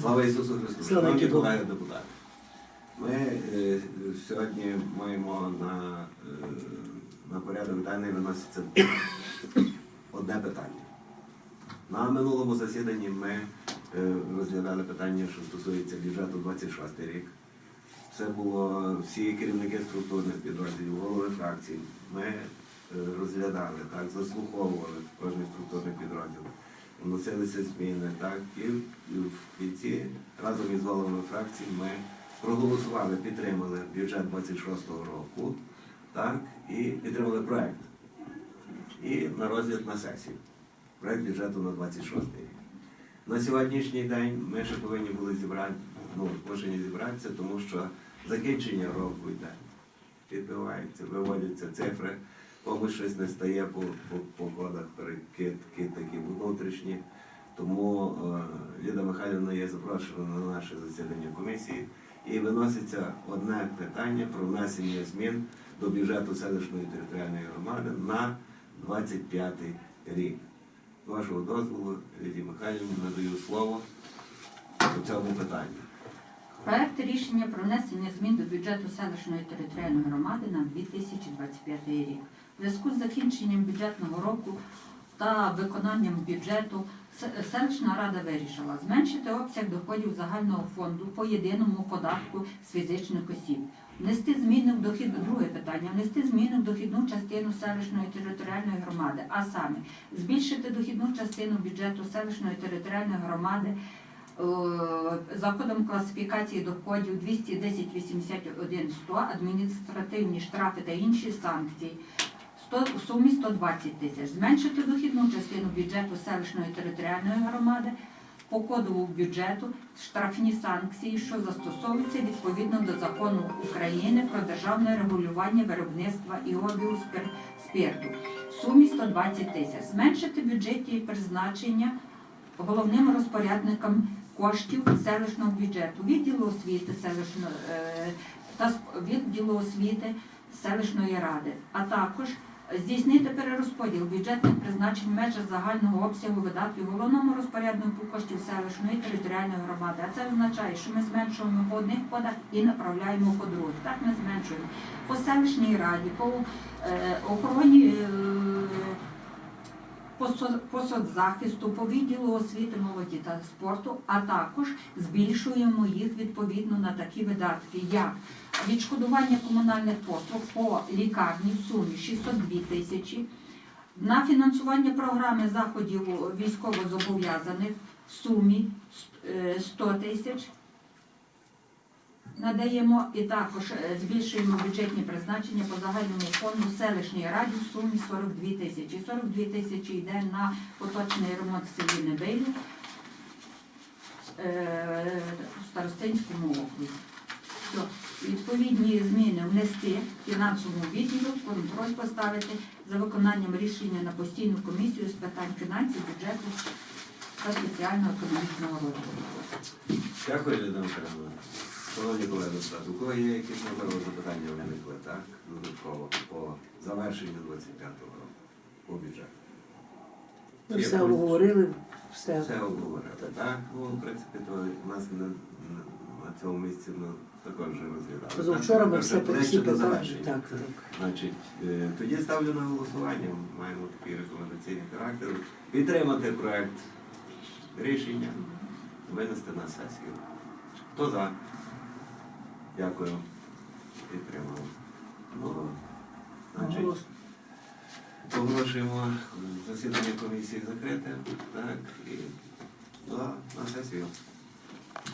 Слава Ісусу Христу! Шановні колеги депутати, ми е, сьогодні маємо на, е, на порядок денний виноситься одне питання. На минулому засіданні ми е, розглядали питання, що стосується бюджету 26 рік. Це було всі керівники структурних підрозділів, голови фракцій. Ми е, розглядали, так, заслуховували кожний структурний підрозділ. Вносилися зміни, так, і в кінці разом із головами фракцій ми проголосували, підтримали бюджет 26-го року, так, і підтримали проект. І на розгляд на сесію. Проект бюджету на 26 рік. На сьогоднішній день ми ще повинні були зібрати, ну, змушені зібратися, тому що закінчення року йде. Підбиваються, виводяться цифри, комусь щось не стає по, по, по кодах, перекидки такі внутрішні. Тому е, Ліда Михайлівна є запрошена на наше засідання комісії і виноситься одне питання про внесення змін до бюджету селищної територіальної громади на 25 рік. Вашого дозволу, Лідії Михайлівні, надаю слово по цьому питанню. Проект рішення про внесення змін до бюджету селищної територіальної громади на 2025 рік. У зв'язку з закінченням бюджетного року та виконанням бюджету селищна рада вирішила зменшити обсяг доходів загального фонду по єдиному податку з фізичних осіб. Внести зміни в дохід, друге питання, внести зміни в дохідну частину селищної територіальної громади, а саме збільшити дохідну частину бюджету селищної територіальної громади е, за кодом класифікації доходів 210 81 100 адміністративні штрафи та інші санкції 100, в сумі 120 тисяч. Зменшити дохідну частину бюджету селищної територіальної громади по коду бюджету штрафні санкції, що застосовуються відповідно до закону України про державне регулювання виробництва і обігу спир- спирту в сумі 120 тисяч. Зменшити бюджетні призначення головним розпорядникам коштів селищного бюджету, відділу освіти селищної е, та відділу освіти селищної ради, а також здійснити перерозподіл бюджетних призначень в межах загального обсягу видатків головному розпоряднику коштів селищної територіальної громади. А це означає, що ми зменшуємо по одних кодах і направляємо по других. Так ми зменшуємо по селищній раді, по е, охороні. Е, по соцзахисту, по відділу освіти, молоді та спорту, а також збільшуємо їх відповідно на такі видатки, як відшкодування комунальних послуг по лікарні в сумі 602 тисячі, на фінансування програми заходів військовозобов'язаних в сумі е, 100 тисяч. Надаємо і також е, збільшуємо бюджетні призначення по загальному фонду селищній раді в сумі 42 тисячі. 42 тисячі йде на поточний ремонт селі Небилі в Старостинському окрузі. Відповідні зміни внести фінансовому відділу, контроль поставити за виконанням рішення на постійну комісію з питань фінансів, бюджету та соціально-економічного розвитку. Дякую, Ліда Михайлівна. Шановні колеги у кого є якісь можливо запитання виникли, так? Додатково по завершенню 25-го року по бюджету. Ми все обговорили, все. Все обговорили, так? Ну, в принципі, то у нас на, на, на цьому місці ми також вже розглядали. Позавчора ми все ближче всі до питання. Так, так. Значить, е, тоді ставлю на голосування, маємо такий рекомендаційний характер. Підтримати проект рішення, винести на сесію. Хто за? Дякую. Підтримали. Ну, значить, оголошуємо засідання комісії закрите. Так, і да, на сесію.